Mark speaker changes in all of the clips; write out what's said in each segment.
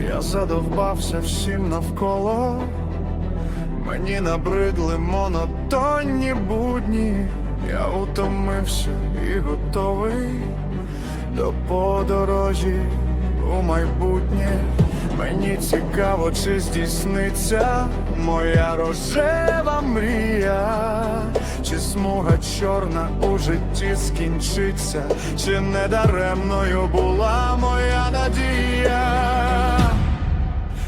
Speaker 1: Я задовбався всім навколо, мені набридли монотонні будні, я утомився і готовий до подорожі у майбутнє. Мені цікаво, чи здійсниться моя рожева мрія, чи смуга чорна у житті скінчиться, чи недаремною була моя надія.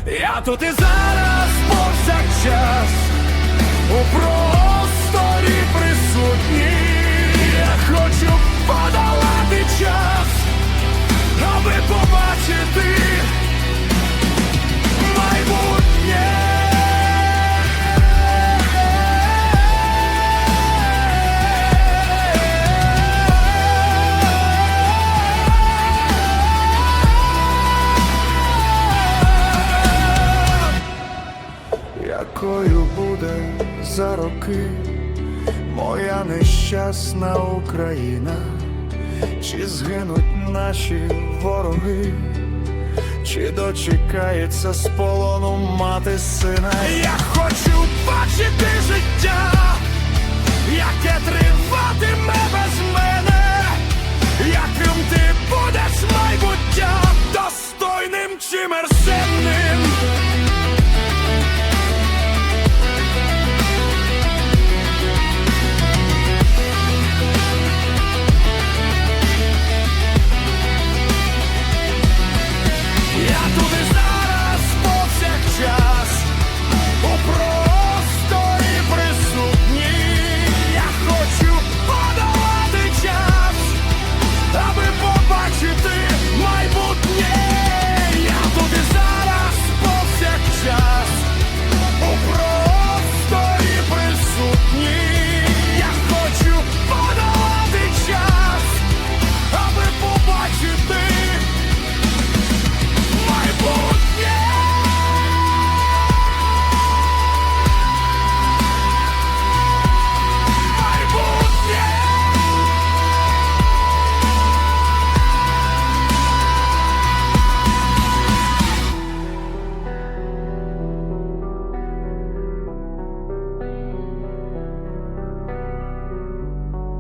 Speaker 1: Я тут і зараз повсякчас у просторі присутній. Я хочу подолати час, аби побачити Якою буде за роки. Моя нещасна Україна, чи згинуть наші вороги, чи дочекається з полону мати сина? Я хочу бачити життя,